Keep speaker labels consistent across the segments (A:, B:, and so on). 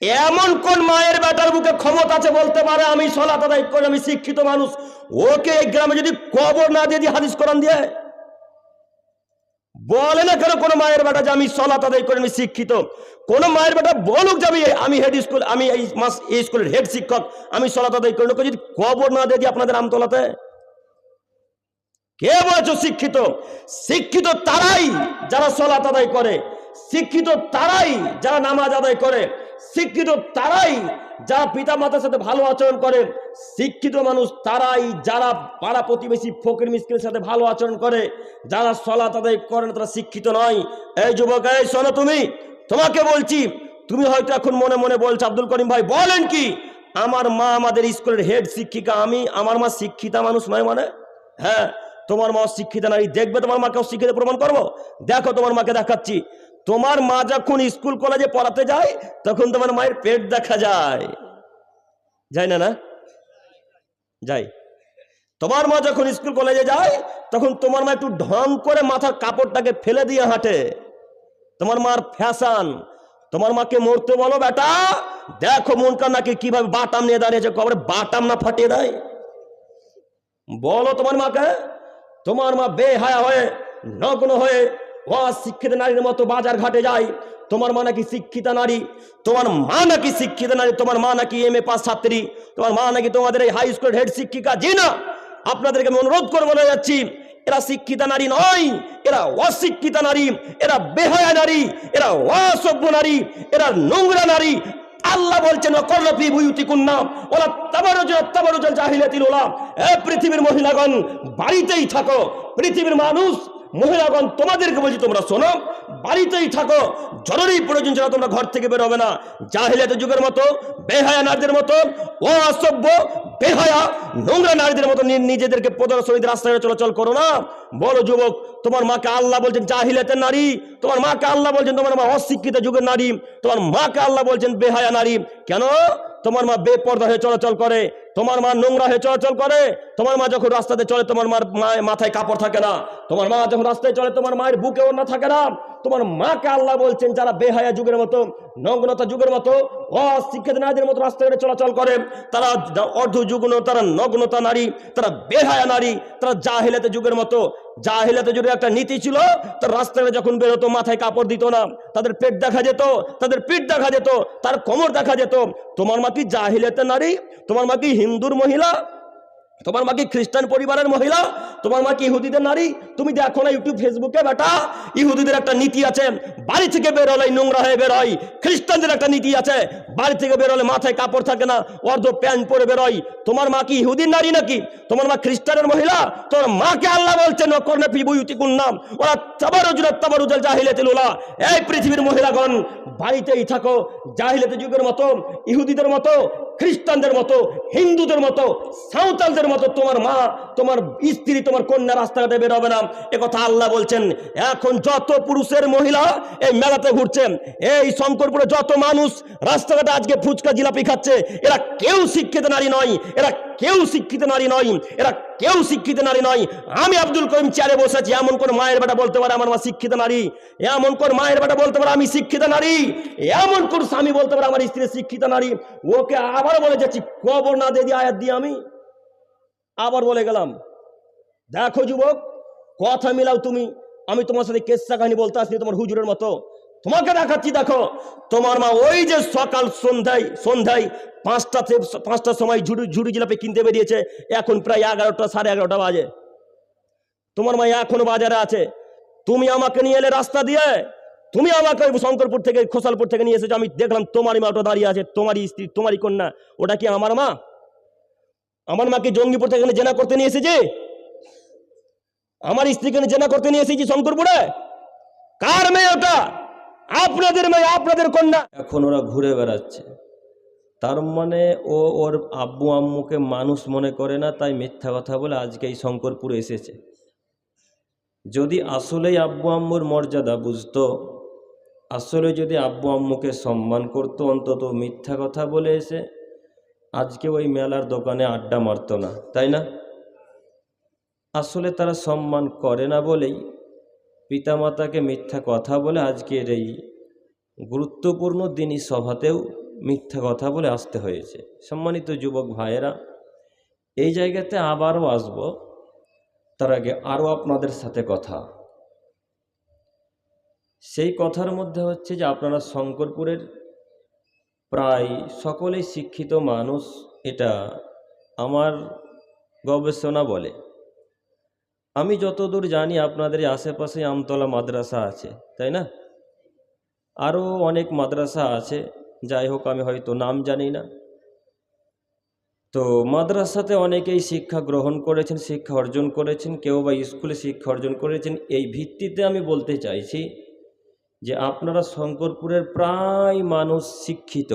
A: এমন কোন মায়ের বেটার বুকে ক্ষমতা আছে বলতে পারে? আমি সলাত আদায় করে, আমি শিক্ষিত মানুষ। ওকে এই গ্রামে যদি কবর না দিয়ে দিই হাদিস করান দিয়ে? বলে না কেন কোনো মায়ের বেটা যে আমি সলাত আদায় করে, আমি শিক্ষিত? কোন মায়ের বেটা বলুক যে আমি আমি হেড স্কুল আমি এই মাস এই স্কুলের হেড শিক্ষক, আমি সলাত আদায় করি। যদি কবর না দিয়ে দিই আপনাদের আমতলাতে? কে বলেছ শিক্ষিত? শিক্ষিত তারাই যারা সলাত আদায় করে, শিক্ষিত তারাই যারা নামাজ আদায় করে। শিক্ষিত তারাই যারা পিতা মাতার সাথে ভালো আচরণ করে শিক্ষিত মানুষ তারাই যারা পাড়া প্রতিবেশী ফকির মিসকিনের সাথে ভালো আচরণ করে, যারা সলাত তাদের করে না, তারা শিক্ষিত নয়। এই যুবক, এই শোনো তুমি, তোমাকে বলছি, তুমি হয়তো এখন মনে মনে বলছো, আব্দুল করিম ভাই, বলেন কি, আমার মা আমাদের স্কুলের হেড শিক্ষিকা, আমি, আমার মা শিক্ষিতা মানুষ নয় মানে? হ্যাঁ তোমার মা শিক্ষিতা নারী, দেখবে তোমার মাকে অশিক্ষিত প্রমাণ করব? দেখো তোমার মাকে দেখাচ্ছি। তোমার মা যখন স্কুল কলেজে পড়াতে যায়, তখন তোমার মায়ের পেট দেখা যায়। যায় না না? যাই তোমার মা যখন স্কুল কলেজে যায়, তখন তোমার মা একটু ঢং করে মাথার কাপড়টাকে ফেলে দিয়ে হাঁটে। তোমার মার ফ্যাশন। তোমার মাকে মরতে বলো, বেটা, দেখো মনকা নাকি কীভাবে বাটাম নিয়ে দাঁড়িয়েছে কবরে বাটাম না ফাটিয়ে দেয়। বলো তোমার মাকে, তোমার মা বেহায়া হয়ে, নগ্ন হয়ে অশিক্ষিত নারীর মতো বাজার ঘাটে যায় তোমার মা নাকি শিক্ষিতা নারী? তোমার মা নাকি শিক্ষিত নারী? তোমার মা নাকি এম এ পাস ছাত্রী? তোমার মা নাকি তোমাদের এই হাই স্কুলের হেড শিক্ষিকা? জি না। আপনাদেরকে আমি অনুরোধ করে বলে যাচ্ছি, এরা শিক্ষিতা নারী নয়, এরা অশিক্ষিতা নারী, এরা বেহায়া নারী, এরা অসভ্য নারী, এরা নোংরা নারী। আল্লাহ বলছেন ওলা পৃথিবীর মহিলাগণ, বাড়িতেই থাকো। পৃথিবীর মানুষ মহিলাগণ, তোমাদেরকে বলছি, তোমরা শোনো, বাড়িতেই থাকো, জরুরি প্রয়োজন ছাড়া তোমরা ঘর থেকে বেরোবে না। জাহিলাতের যুগের মতো, বেহায়া নারীদের মতো, অসভ্য, বেহায়া, নোংরা নারীদের মতো নিজেদেরকে প্রদর্শনীতে রাস্তায় চলাচল করো না। বলো যুবক, তোমার মাকে আল্লাহ বলছেন জাহিলাতের নারী, তোমার মাকে আল্লাহ বলছেন তোমার মা অশিক্ষিত যুগের নারী, তোমার মাকে আল্লাহ বলছেন বেহায়া নারী। কেন? তোমার মা বেপর্দা হয়ে চলাচল করে। তোমার মা নোংরা হয়ে চলাচল করে, তোমার মা যখন রাস্তাতে চলে, তোমার মার মাথায় কাপড় থাকে না। তোমার মা যখন রাস্তায় চলে, তোমার মায়ের বুকে ওড়না থাকে না। তোমার মাকে আল্লাহ বলছেন, যারা বেহায়া যুগের মতো, নগ্নতা যুগের মতো, অশিক্ষিত নারীদের মতো রাস্তাঘাটে চলাচল করে, তারা অর্ধ যুগ্ন, তারা নগ্নতা নারী, তারা বেহায়া নারী, তারা জাহিলাতে যুগের মতো। জাহিলাতে যুগের একটা নীতি ছিল, তার রাস্তাঘাটে যখন বেরোতো, মাথায় কাপড় দিত না। তাদের পেট দেখা যেত, তাদের পিঠ দেখা যেত, তার কোমর দেখা যেত। তোমার মা কি জাহিলাতে নারী? তোমার মা কি হিন্দুর মহিলা, তোমার মা কি খ্রিস্টান পরিবারের মহিলা, তোমার মা কি ইহুদিদের নারী? তুমি দেখো না ইউটিউব, ফেসবুকে, বেটা। ইহুদিদের একটা নীতি আছে, বাড়ি থেকে বেরোলে নোংরা হয়ে বেরোয়। খ্রিস্টানদের একটা নীতি আছে, বাড়ি থেকে বেরোলে মাথায় কাপড় থাকে না, অর্ধ প্যান্ট পরে বেরোয়। তোমার মা কি ইহুদির নারী নাকি? তোমার মা খ্রিস্টানের মহিলা? তোমার মাকে আল্লাহ বলছেন কর্ণে পিবুয়ুতি নাম। ওরা তাবারুজুল, তাবারুজাল জাহিলাতিল উলা। এই পৃথিবীর মহিলাগণ, বাড়িতেই থাকো জাহিলাতে যুগের মতো, ইহুদিদের মতো। খ্রিস্টানদের মতো হিন্দুদের মতো সাঁওতালদের মতো তোমার মা তোমার স্ত্রী তোমার কন্যা রাস্তাঘাটে বেরোবে না। কথা আল্লাহ বলছেন। এখন যত পুরুষের মহিলা এই মেলাতে ঘুরছেন এই শঙ্করপুরে যত মানুষ রাস্তাঘাটে আজকে ফুচকা জিলাপি খাচ্ছে, এরা কেউ শিক্ষিত নারী নয়, এরা কেউ শিক্ষিত নারী নয়, এরা কেউ শিক্ষিত নারী নয়। আমি আব্দুল করিম চেয়ারে বসেছি এমন কোন মায়ের বেটা বলতে পারে আমার মা শিক্ষিত নারী? এমন কোন মায়ের বেটা বলতে পারে আমি শিক্ষিত নারী? এমন কোন স্বামী বলতে পারে আমার স্ত্রী শিক্ষিত নারী? ওকে আবার বলে যাচ্ছি, কবর না দিয়ে আয়াত দিয়ে আমি। আবার বলে গেলাম, দেখো যুবক, কথা মিলাও তুমি। আমি তোমার সাথে কেসা কাহিনী বলতে আসনি তোমার হুজুরের মতো। তোমাকে দেখাচ্ছি, দেখো, তোমার মা ওই যে সকাল সন্ধ্যায় সন্ধ্যায় পাঁচটা পাঁচটার সময় ঝুড়ি ঝুড়ি জিলাপি কিনতে বেরিয়েছে। এখন প্রায় এগারোটা, সাড়ে এগারোটা বাজে। তোমার মা এখনও বাজারে আছে। তুমি আমাকে নিয়ে এলে রাস্তা দিয়ে, তুমি আমাকে শঙ্করপুর থেকে, খোসালপুর থেকে নিয়ে এসেছ। আমি দেখলাম তোমারই মা ওটা দাঁড়িয়ে আছে, তোমারই স্ত্রী, তোমারই কন্যা। ওটা কি আমার মা? আমার মাকে জঙ্গিপুর থেকে এখানে জেনা করতে নিয়ে এসেছে? আমার স্ত্রীকে জেনা করতে নিয়ে এসেছি শঙ্করপুরে? কার মেয়ে ওটা? আপনাদের মেয়ে, আপনাদের কন্যা। এখন ওরা ঘুরে বেড়াচ্ছে। তার মানে ও ওর আব্বু আম্মুকে মানুষ মনে করে না, তাই মিথ্যা কথা বলে আজকে এই শঙ্করপুরে এসেছে। যদি আসলেই আব্বু আম্মুর মর্যাদা বুঝতো, আসলে যদি আব্বু আম্মুকে সম্মান করতো, অন্তত মিথ্যা কথা বলে এসে আজকে ওই মেলার দোকানে আড্ডা মারতো না, তাই না? আসলে তারা সম্মান করে না বলেই পিতামাতাকে মিথ্যা কথা বলে আজকের এই গুরুত্বপূর্ণ দিনই সভাতেও মিথ্যা কথা বলে আসতে হয়েছে। সম্মানিত যুবক ভাইয়েরা, এই জায়গাতে আবারও আসব। তার আগে আরও আপনাদের সাথে কথা। সেই কথার মধ্যে হচ্ছে যে আপনারা শঙ্করপুরের প্রায় সকলেই শিক্ষিত মানুষ, এটা আমার গবেষণা বলে। আমি যতদূর জানি আপনাদের আশেপাশে আমতলা মাদ্রাসা আছে, তাই না? আরও অনেক মাদ্রাসা আছে, যাই হোক আমি হয়তো নাম জানি না। তো মাদ্রাসাতে অনেকেই শিক্ষা গ্রহণ করেছেন, শিক্ষা অর্জন করেছেন, কেউ বা স্কুলে শিক্ষা অর্জন করেছেন, এই ভিত্তিতে আমি বলতে চাইছি যে আপনারা শঙ্করপুরের প্রায় মানুষ শিক্ষিত।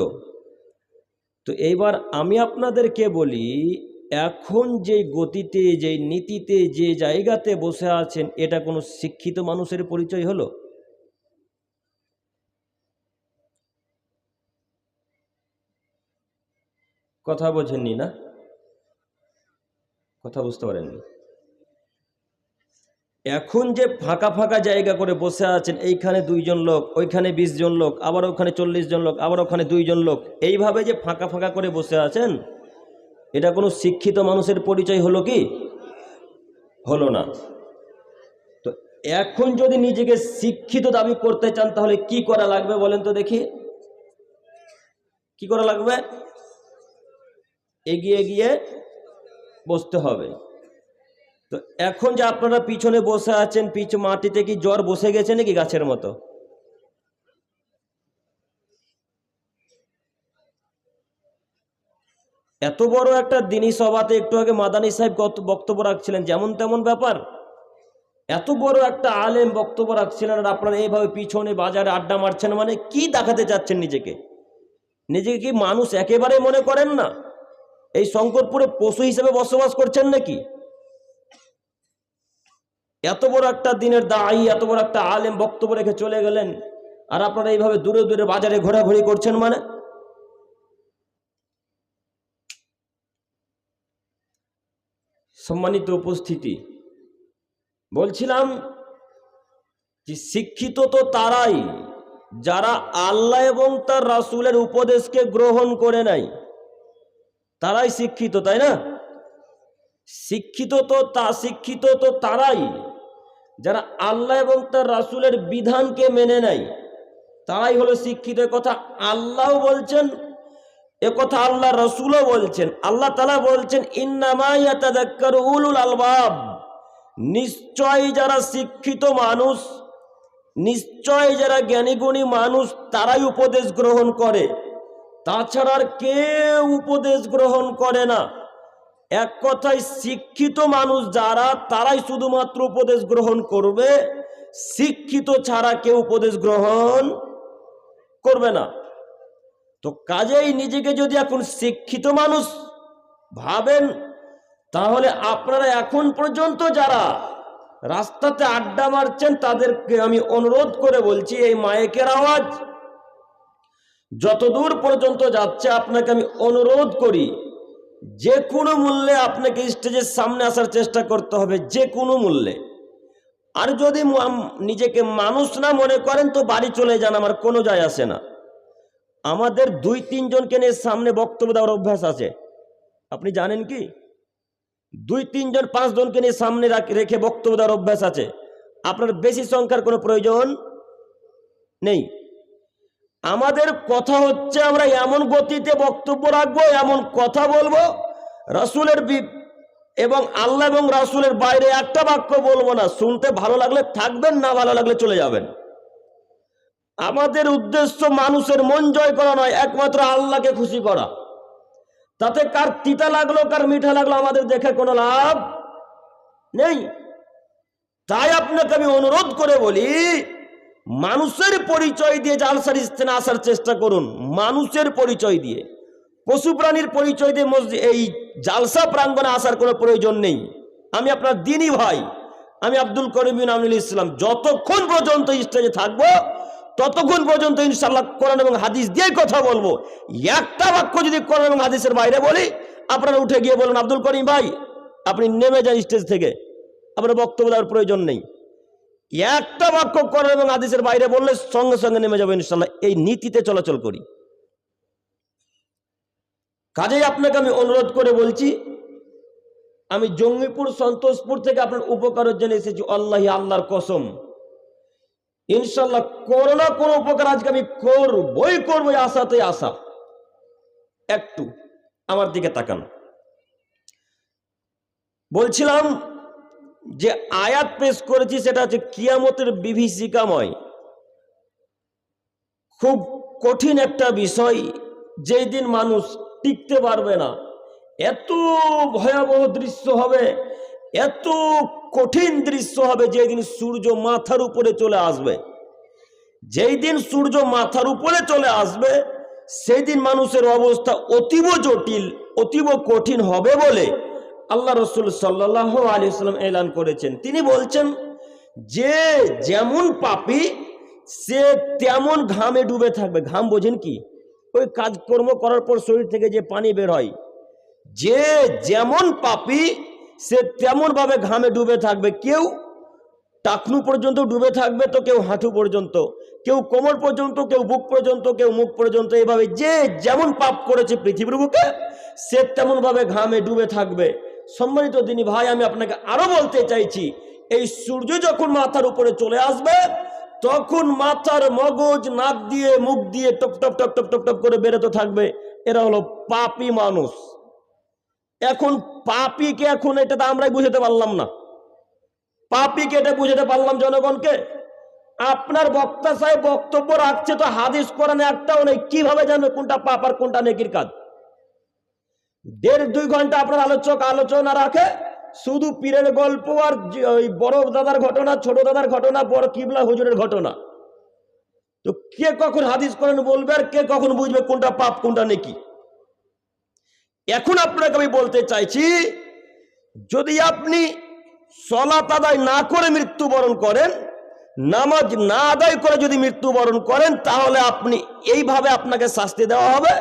A: তো এইবার আমি আপনাদেরকে বলি, এখন যে গতিতে যে নীতিতে, যে জায়গাতে বসে আছেন, এটা কোনো শিক্ষিত মানুষের পরিচয় হলো? কথা বোঝেননি না? কথা বুঝতে পারেননি। এখন যে ফাঁকা ফাঁকা জায়গা করে বসে আছেন, এইখানে দুইজন লোক, ওইখানে বিশ জন লোক, আবার ওখানে চল্লিশ জন লোক, আবার ওখানে দুইজন লোক, এইভাবে যে ফাঁকা ফাঁকা করে বসে আছেন, এটা কোনো শিক্ষিত মানুষের পরিচয় হলো কি? হলো না। তো এখন যদি নিজেকে শিক্ষিত দাবি করতে চান, তাহলে কি করা লাগবে বলেন তো দেখি। কি করা লাগবে? এগিয়ে গিয়ে বসতে হবে। তো এখন যে আপনারা পিছনে বসে আছেন পিছ মাটিতে কি জ্বর বসে গেছে নাকি গাছের মতো? এত বড় একটা দিনী সভাতে একটু আগে মাদানী সাহেব কত বক্তব্য রাখছিলেন, যেমন তেমন ব্যাপার। এত বড় একটা আলেম বক্তব্য রাখছিলেন আর আপনারা এইভাবে পিছনে বাজারে আড্ডা মারছেন মানে কি দেখাতে চাচ্ছেন নিজেকে? নিজেকে কি মানুষ একেবারে মনে করেন না? এই শঙ্করপুরে পশু হিসেবে বসবাস করছেন নাকি? এত বড় একটা দিনের দায়ী, এত বড় একটা আলেম বক্তব্য রেখে চলে গেলেন। আর আপনারা এইভাবে দূরে দূরে বাজারে ঘোরাঘুরি করছেন মানে? সম্মানিত উপস্থিতি, বলছিলাম যে শিক্ষিত তো তারাই, যারা আল্লাহ এবং তার রাসূলের উপদেশকে গ্রহণ করে নাই, তারাই শিক্ষিত, তাই না? শিক্ষিত তো তা, শিক্ষিত তো তারাই। যারা আল্লাহ এবং তার রাসূলের বিধানকে মেনে নেয়, তারাই হলো শিক্ষিত। কথা আল্লাহ বলছেন, এ কথা আল্লাহ রসুলও বলছেন। আল্লাহ তালা বলছেন ইন্নামায়াতাদাক্কার উলুল আলবাব। নিশ্চয় যারা শিক্ষিত মানুষ নিশ্চয় যারা জ্ঞানীগুণী মানুষ, তারাই উপদেশ গ্রহণ করে। তাছাড়া আর কেউ উপদেশ গ্রহণ করে না। এক কথায় শিক্ষিত মানুষ যারা, তারাই শুধুমাত্র উপদেশ গ্রহণ করবে। শিক্ষিত ছাড়া কেউ উপদেশ গ্রহণ করবে না। তো কাজেই নিজেকে যদি এখন শিক্ষিত মানুষ ভাবেন, তাহলে আপনারা এখন পর্যন্ত যারা রাস্তাতে আড্ডা মারছেন, তাদেরকে আমি অনুরোধ করে বলছি, এই মায়েকের আওয়াজ যতদূর পর্যন্ত যাচ্ছে, আপনাকে আমি অনুরোধ করি যে কোনো মূল্যে আপনাকে স্টেজের সামনে আসার চেষ্টা করতে হবে যে কোনো মূল্যে। আর যদি নিজেকে মানুষ না মনে করেন, তো বাড়ি চলে যান, আমার কোনো যায় আসে না। আমাদের দুই, তিনজনকে নিয়ে সামনে বক্তব্য দেওয়ার অভ্যাস আছে। আপনি জানেন কি? দুই, তিনজন, পাঁচজনকে নিয়ে সামনে রাখ- বক্তব্য দেওয়ার অভ্যাস আছে। আপনার বেশি সংখ্যার কোনো প্রয়োজন নেই। আমাদের কথা হচ্ছে আমরা এমন গতিতে বক্তব্য রাখব, এমন কথা বলব, রাসূলের এবং আল্লাহ এবং রাসূলের বাইরে একটা বাক্য বলব না, শুনতে ভালো লাগলে থাকবেন, না ভালো লাগলে চলে যাবেন। আমাদের উদ্দেশ্য মানুষের মন জয় করা নয়, একমাত্র আল্লাহকে খুশি করা। তাতে কার তিতা লাগল, কার মিঠা লাগল আমাদের দেখে কোনো লাভ নেই। তাই আপনাকে আমি অনুরোধ করে বলি মানুষের পরিচয় দিয়ে জালসার স্থানে আসার চেষ্টা করুন। মানুষের পরিচয় দিয়ে। পশু প্রাণীর পরিচয় দিয়ে মসজিদ এই জালসা প্রাঙ্গণে আসার কোনো প্রয়োজন নেই। আমি আপনার দিনই ভাই। আমি আব্দুল করিম বিন আমিনুল ইসলাম। যতক্ষণ পর্যন্ত স্টেজে থাকব, ততক্ষণ পর্যন্ত ইনশাল্লাহ কোরআন এবং হাদিস দিয়ে কথা বলব। একটা বাক্য যদি কোরআন এবং হাদিসের বাইরে বলি, আপনারা উঠে গিয়ে বলুন, আব্দুল করিম ভাই, আপনি নেমে যান স্টেজ থেকে। আপনার বক্তব্য দেওয়ার প্রয়োজন নেই। একটা বাক্য কোরআন এবং হাদিসের বাইরে বললে সঙ্গে সঙ্গে নেমে যাব ইনশাল্লাহ এই নীতিতে চলাচল করি। কাজেই আপনাকে আমি অনুরোধ করে বলছি, আমি জঙ্গিপুর, সন্তোষপুর থেকে আপনার উপকারের জন্য এসেছি। আল্লাহি আল্লাহর কসম। ইনশাল্লাহ কোনো না কোনো উপকার আজকে আমি করবই করব আশাতে আশা। একটু আমার দিকে তাকান। বলছিলাম যে আয়াত পেশ করেছি সেটা হচ্ছে কিয়ামতের বিভীষিকাময়। খুব কঠিন একটা বিষয়, যেই দিন মানুষ টিকতে পারবে না। এত ভয়াবহ দৃশ্য হবে, এত কঠিন দৃশ্য হবে যেই দিন সূর্য মাথার উপরে চলে আসবে। যেই দিন সূর্য মাথার উপরে চলে আসবে, সেই দিন মানুষের অবস্থা অতীব জটিল, অতীব কঠিন হবে বলে আল্লাহ রসুল সাল্লাহ আলী সাল্লাম এলান করেছেন। তিনি বলছেন, যে যেমন পাপি, সে তেমন ঘামে ডুবে থাকবে। ঘাম বোঝেন কি? ওই কাজকর্ম করার পর শরীর থেকে যে পানি বের হয়। যে যেমন পাপি, সে তেমন ভাবে ঘামে ডুবে থাকবে। কেউ টাকনু পর্যন্ত ডুবে থাকবে তো কেউ হাঁটু পর্যন্ত, কেউ কোমর পর্যন্ত, কেউ বুক পর্যন্ত, কেউ মুখ পর্যন্ত। এভাবে যে যেমন পাপ করেছে পৃথিবীর বুকে, সে তেমন ভাবে ঘামে ডুবে থাকবে। সম্মানিত দিনী ভাই, আমি আপনাকে আরও বলতে চাইছি, এই সূর্য যখন মাথার উপরে চলে আসবে, তখন মাথার মগজ নাক দিয়ে, মুখ দিয়ে টপ টপ টপ টপ টপ টপ করে বেরোতে থাকবে। এরা হলো পাপি মানুষ। এখন পাপিকে এখন এটা তো আমরাই বুঝাতে পারলাম না। পাপিকে এটা বুঝাতে পারলাম জনগণকে। আপনার বক্তা সাহেব বক্তব্য রাখছে তো হাদিস কোরআনে একটাও নেই। কীভাবে জানবে কোনটা পাপ আর কোনটা নেকির কাজ? দেড় দুই ঘণ্টা আপনার আলোচক আলোচনা রাখে। শুধু পীরের গল্প আর ওই বড় দাদার ঘটনা, ছোট দাদার ঘটনা, বড় কিবলা হুজুরের ঘটনা। তো কে কখন হাদিস করেন বলবে আর কে কখন বুঝবে কোনটা পাপ, কোনটা নেকি? এখন আপনাকে আমি বলতে চাইছি, যদি আপনি সলাত আদায় না করে মৃত্যুবরণ করেন, নামাজ না আদায় করে যদি মৃত্যুবরণ করেন, তাহলে আপনি এইভাবে আপনাকে শাস্তি দেওয়া হবে।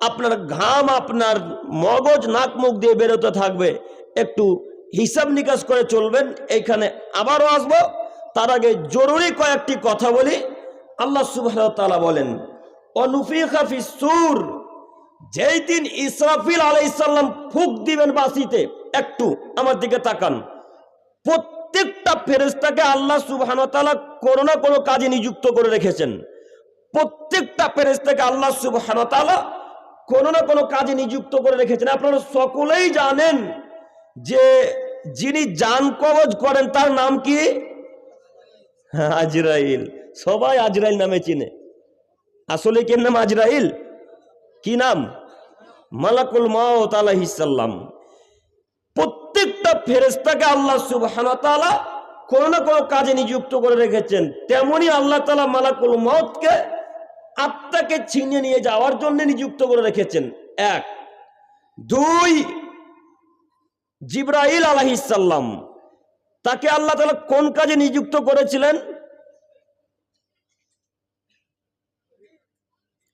A: আপনার ঘাম, আপনার মগজ, নাক, মুখ দিয়ে বেরোতে থাকবে। একটু হিসাব নিকাশ করে চলবেন। এইখানে আবারও আসব। তার আগে জরুরি কয়েকটি কথা বলি। আল্লাহ সুবাহ বলেন অনুফিখা ফিস সুর। যেই দিন ইসরাফিল আলাইসাল্লাম ফুক দিবেন বাসিতে একটু আমার দিকে তাকান। প্রত্যেকটা ফেরেস্তাকে আল্লাহ সুবহান কোনো না কোনো কাজে নিযুক্ত করে রেখেছেন। প্রত্যেকটা ফেরেস্তাকে আল্লাহ সুবহান তাআলা কোনো না কোনো কাজে নিযুক্ত করে রেখেছেন। আপনারা সকলেই জানেন যে যিনি জান কবজ করেন তার নাম কি? হ্যাঁ, আজরাইল। সবাই আজরাইল নামে চিনে। আসলে কি নাম আজরাইল? কি নাম? মালাকুল মাউত আলাইহিসাল্লাম প্রত্যেকটা ফেরেস্তাকে আল্লাহ ওয়া কোনো না কোনো কাজে নিযুক্ত করে রেখেছেন। তেমনি আল্লাহ তালা মালাকুল মউতকে আত্মাকে ছিনিয়ে নিয়ে যাওয়ার জন্য নিযুক্ত করে রেখেছেন। এক। দুই, জিব্রাইল আলাইহিসাল্লাম তাকে আল্লাহ তাআলা কোন কাজে নিযুক্ত করেছিলেন?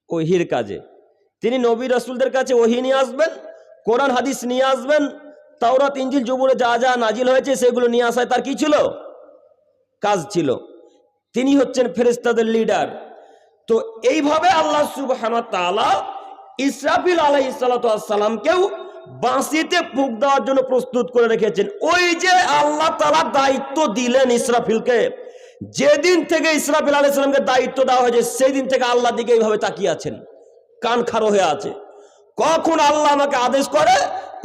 A: ওহির কাজে। তিনি নবী রসুলদের কাছে ওহি নিয়ে আসবেন, কোরআন, হাদিস নিয়ে আসবেন, তাওরাত ইঞ্জিল জবুরে যা যা নাজিল হয়েছে সেগুলো নিয়ে আসায় তার কি ছিল? কাজ ছিল। তিনি হচ্ছেন ফেরেশতাদের লিডার তো এইভাবে আল্লাহ সুবহানাহু ওয়া তাআলা ইসরাফিল ওয়াস সালামকেও বাঁশিতে ফুক দেওয়ার জন্য প্রস্তুত করে রেখেছেন। ওই যে আল্লাহ তালা দায়িত্ব দিলেন ইসরাফিলকে, যেদিন থেকে ইসরাফিল আলাইহিস সালামকে দায়িত্ব দেওয়া হয়েছে সেই দিন থেকে আল্লাহ দিকে এইভাবে তাকিয়ে আছেন। কান খারো হয়ে আছে। কখন আল্লাহ আমাকে আদেশ করে,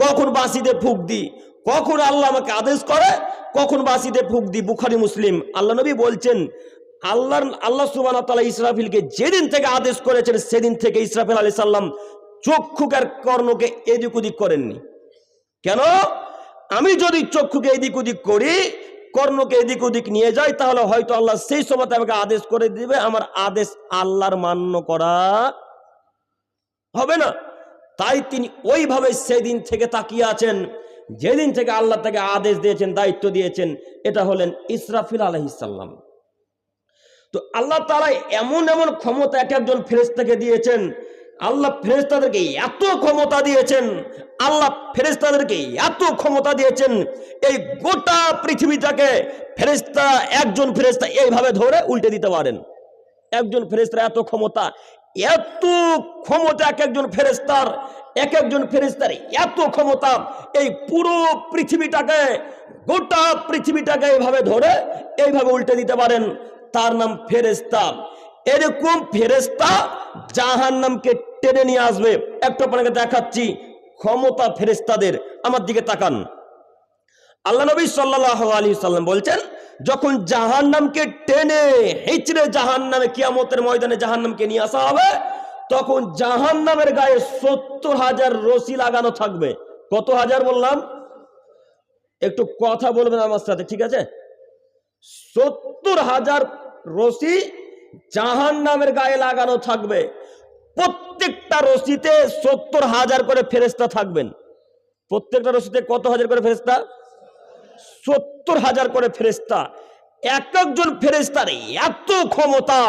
A: কখন বাঁশিতে ফুক দিই। কখন আল্লাহ আমাকে আদেশ করে, কখন বাঁশিতে ফুক দি বুখারি, মুসলিম। আল্লাহ নবী বলছেন আল্লাহর, আল্লাহ সুবান তালা ইসরাফিলকে যেদিন থেকে আদেশ করেছেন, সেদিন থেকে ইসরাফিল আলী সাল্লাম চক্ষুকার কর্ণকে এদিক ওদিক করেননি। কেন? আমি যদি চক্ষুকে এদিক ওদিক করি, কর্ণকে এদিক ওদিক নিয়ে যাই, তাহলে হয়তো আল্লাহ সেই সময় আমাকে আদেশ করে দিবে, আমার আদেশ আল্লাহর মান্য করা হবে না। তাই তিনি ওইভাবে সেদিন থেকে তাকিয়ে আছেন, যেদিন থেকে আল্লাহ তাকে আদেশ দিয়েছেন, দায়িত্ব দিয়েছেন, এটা হলেন ইসরাফিল আলহিসাল্লাম তো আল্লাহ তারা এমন এমন ক্ষমতা এক একজন ফেরেস্তাকে দিয়েছেন। আল্লাহ ফেরেস্তাদেরকে এত ক্ষমতা দিয়েছেন। আল্লাহ ফেরেস্তাদেরকে এত ক্ষমতা দিয়েছেন। এই গোটা পৃথিবীটাকে ফেরেস্তা একজন ফেরেস্তা এইভাবে ধরে উল্টে দিতে পারেন। একজন ফেরেস্তার এত ক্ষমতা এত ক্ষমতা এক একজন ফেরেস্তার এক একজন ফেরেস্তার এত ক্ষমতা, এই পুরো পৃথিবীটাকে, গোটা পৃথিবীটাকে এইভাবে ধরে এইভাবে উল্টে দিতে পারেন। তার নাম ফেরেস্তা এরকম ফেরেস্তা জাহান নামকে টেনে নিয়ে আসবে। একটু আপনাকে দেখাচ্ছি ক্ষমতা ফেরেস্তাদের আমার দিকে তাকান। আল্লাহ নবী সাল্লাহ আলী সাল্লাম বলছেন, যখন জাহান নামকে টেনে হেঁচড়ে জাহান নামে কিয়ামতের ময়দানে জাহান নামকে নিয়ে আসা হবে, তখন জাহান নামের গায়ে সত্তর হাজার রশি লাগানো থাকবে। কত হাজার বললাম? একটু কথা বলবেন আমার সাথে, ঠিক আছে? সত্তর হাজার রশি জাহান নামের গায়ে লাগানো থাকবে। প্রত্যেকটা রশিতে সত্তর হাজার করে ফেরেস্তা থাকবেন। প্রত্যেকটা রশিতে কত হাজার করে ফেরেস্তা সত্তর হাজার করে ফেরেস্তা এক একজন ফেরেস্তার এত ক্ষমতা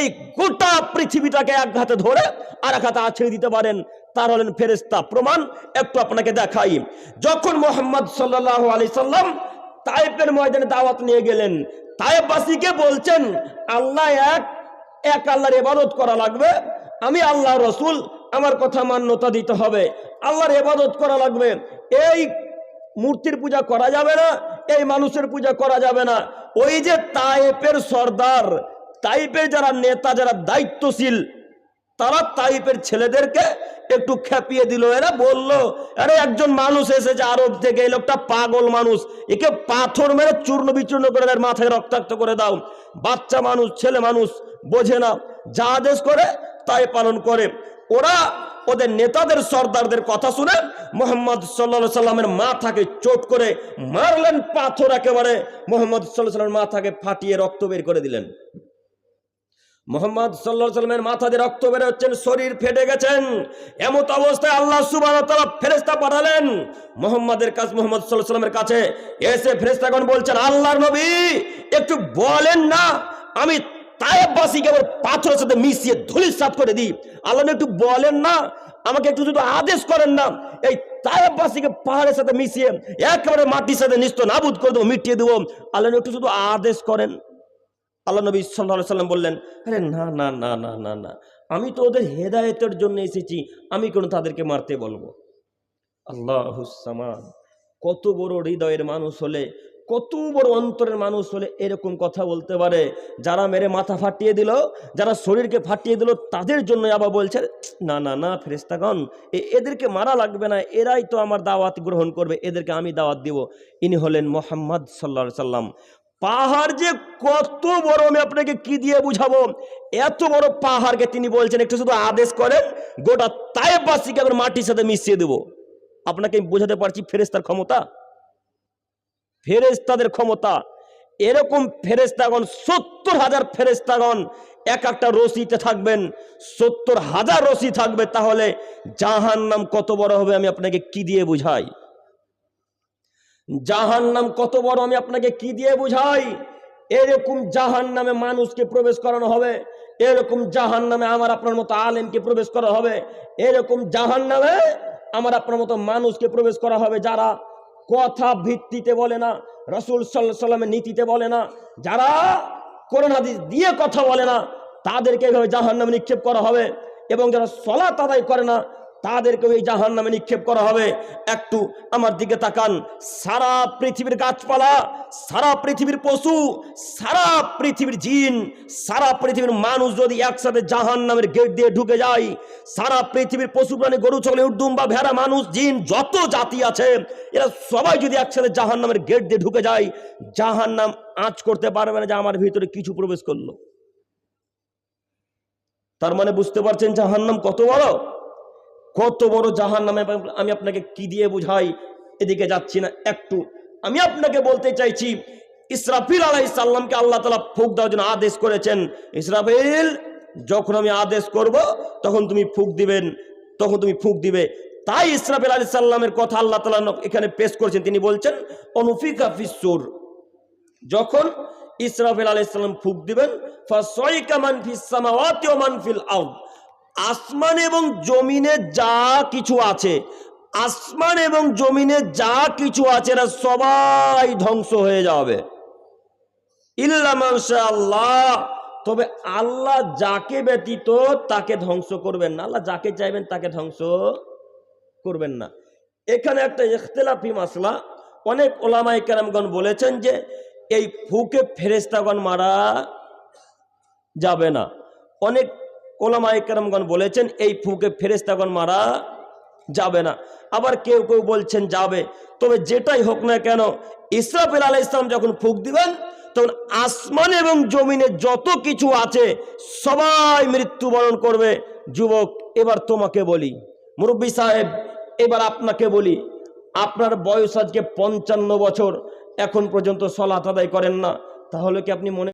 A: এই গোটা পৃথিবীটাকে এক হাতে ধরে আর এক হাতে আছড়ে দিতে পারেন। তার হলেন ফেরেস্তা প্রমাণ একটু আপনাকে দেখাই। যখন মোহাম্মদ সাল্লাহ আলি সাল্লাম তাইপের ময়দানে দাওয়াত নিয়ে গেলেন। তাইবাসীকে বলছেন, আল্লাহ এক এক আল্লাহর এবাদত করা লাগবে। আমি আল্লাহ রসুল, আমার কথা মান্যতা দিতে হবে। আল্লাহর এবাদত করা লাগবে। এই মূর্তির পূজা করা যাবে না, এই মানুষের পূজা করা যাবে না। ওই যে তাইপের সর্দার তাইপের যারা নেতা, যারা দায়িত্বশীল তারা তাইপের ছেলেদেরকে একটু খেপিয়ে দিল, এরা বলল, আরে একজন মানুষ এসেছে আরব থেকে, এই লোকটা পাগল মানুষ। একে পাথর মেরে চূর্ণ বিচূর্ণ করে এর মাথায় রক্তাক্ত করে দাও। বাচ্চা মানুষ, ছেলে মানুষ, বোঝে না। যা আদেশ করে, তাই পালন করে। ওরা ওদের নেতাদের, সর্দারদের কথা শুনে মোহাম্মদ সাল্লা সাল্লামের মাথাকে চোট করে মারলেন, পাথর একেবারে মোহাম্মদ সাল্লাহ সাল্লামের মাথাকে ফাটিয়ে রক্ত বের করে দিলেন। মোহাম্মদ সাল্লাহ সাল্লামের মাথা দিয়ে রক্ত বের হচ্ছেন, শরীর ফেটে গেছেন। এমত অবস্থায় আল্লাহ সুবাহ তারা ফেরেস্তা পাঠালেন। মোহাম্মদের কাছে, মোহাম্মদ সাল্লাহ সাল্লামের কাছে এসে ফেরেস্তাগণ বলছেন, আল্লাহর নবী, একটু বলেন না, আমি তায়েববাসীকে আবার পাথরের সাথে মিশিয়ে ধুলির সাত করে দিই। আল্লাহ একটু বলেন না, আমাকে একটু যদি আদেশ করেন না, এই তায়েববাসীকে পাহাড়ের সাথে মিশিয়ে একেবারে মাটির সাথে নিস্ত নাবুদ করে দেবো, মিটিয়ে দেবো। আল্লাহ একটু শুধু আদেশ করেন। আল্লাহ নবী সাল্লাহ সাল্লাম বললেন, আরে না না না না না না, আমি তো ওদের হেদায়েতের জন্য এসেছি, আমি কোনো তাদেরকে মারতে বলব। আল্লাহুসামান কত বড় হৃদয়ের মানুষ হলে, কত বড় অন্তরের মানুষ হলে এরকম কথা বলতে পারে। যারা মেরে মাথা ফাটিয়ে দিল, যারা শরীরকে ফাটিয়ে দিল, তাদের জন্য আবার বলছে, না না না ফেরেস্তাগণ এদেরকে মারা লাগবে না, এরাই তো আমার দাওয়াত গ্রহণ করবে, এদেরকে আমি দাওয়াত দিব। ইনি হলেন মোহাম্মদ সাল্লা সাল্লাম। পাহাড় যে কত বড়, আমি আপনাকে কি দিয়ে বুঝাবো? এত বড় পাহাড়কে তিনি বলছেন, একটু শুধু আদেশ করেন, গোটা তাইবাসীকে আবার মাটির সাথে মিশিয়ে দেবো। আপনাকে আমি বোঝাতে পারছি ফেরেস্তার ক্ষমতা? ফেরেস্তাদের ক্ষমতা। এরকম ফেরেস্তাগণ সত্তর হাজার ফেরেস্তাগণ এক একটা রশিতে থাকবেন, সত্তর হাজার রশি থাকবে, তাহলে জাহান নাম কত বড় হবে, আমি আপনাকে কি দিয়ে বুঝাই? জাহান নাম কত বড় আমি আপনাকে কি দিয়ে বুঝাই? এরকম জাহান নামে মানুষকে প্রবেশ করানো হবে। এরকম জাহান নামে আমার আপনার মতো আলেমকে প্রবেশ করা হবে। এরকম জাহান নামে আমার আপনার মতো মানুষকে প্রবেশ করা হবে যারা কথা ভিত্তিতে বলে না, রসুল সাল্লাহ সাল্লামের নীতিতে বলে না, যারা করোনা দিয়ে কথা বলে না, তাদেরকে এভাবে জাহান নামে নিক্ষেপ করা হবে এবং যারা সলাত আদায় করে না তাদেরকে ওই জাহান নামে নিক্ষেপ করা হবে। একটু আমার দিকে তাকান। সারা পৃথিবীর গাছপালা, সারা পৃথিবীর পশু, সারা পৃথিবীর জিন, সারা পৃথিবীর মানুষ যদি একসাথে জাহান নামের গেট দিয়ে ঢুকে যায়, সারা পৃথিবীর পশু প্রাণী, গরু, ছাগল উড্ডুম বা ভেড়া, মানুষ, জিন, যত জাতি আছে, এরা সবাই যদি একসাথে জাহান নামের গেট দিয়ে ঢুকে যায় জাহান নাম আঁচ করতে পারবে না যে আমার ভিতরে কিছু প্রবেশ করল। তার মানে বুঝতে পারছেন জাহান্নাম কত বড়? কত বড় জাহান নামে আমি আপনাকে কি দিয়ে বুঝাই? এদিকে যাচ্ছি না, একটু। আমি আপনাকে বলতে চাইছি, ইসরাফিল আলাই সাল্লামকে আল্লাহ তালা ফুক দেওয়ার জন্য আদেশ করেছেন। ইসরাফিল, যখন আমি আদেশ করব, তখন তুমি ফুক দিবেন, তখন তুমি ফুক দিবে। তাই ইসরাফিল আলী সাল্লামের কথা আল্লাহ তালা এখানে পেশ করেছেন। তিনি বলছেন, অনুফিকা ফিসুর যখন ইসরাফিল আলাইসাল্লাম ফুক দিবেন ফিল আরদ। আসমান এবং জমিনে যা কিছু আছে, আসমান এবং জমিনে যা কিছু আছে, এরা সবাই ধ্বংস হয়ে যাবে। আল্লাহ তবে আল্লাহ যাকে ব্যতীত তাকে ধ্বংস করবেন না। আল্লাহ যাকে চাইবেন তাকে ধ্বংস করবেন না। এখানে একটা ইখতলাফি মাসলা, অনেক ওলামাই কেরামগণ বলেছেন যে, এই ফুকে ফেরেস্তাগণ মারা যাবে না। অনেক ওলামাই কেরামগণ বলেছেন, এই ফুকে ফেরেস্তাগণ মারা যাবে না। আবার কেউ কেউ বলছেন, যাবে। তবে যেটাই হোক না কেন, ইসরাফিল আলাহ ইসলাম যখন ফুক দিবেন, তখন আসমান এবং জমিনে যত কিছু আছে, সবাই মৃত্যুবরণ করবে। যুবক, এবার তোমাকে বলি, মুরব্বী সাহেব, এবার আপনাকে বলি, আপনার বয়স আজকে পঞ্চান্ন বছর, এখন পর্যন্ত সলাত আদায় করেন না। তাহলে কি আপনি মনে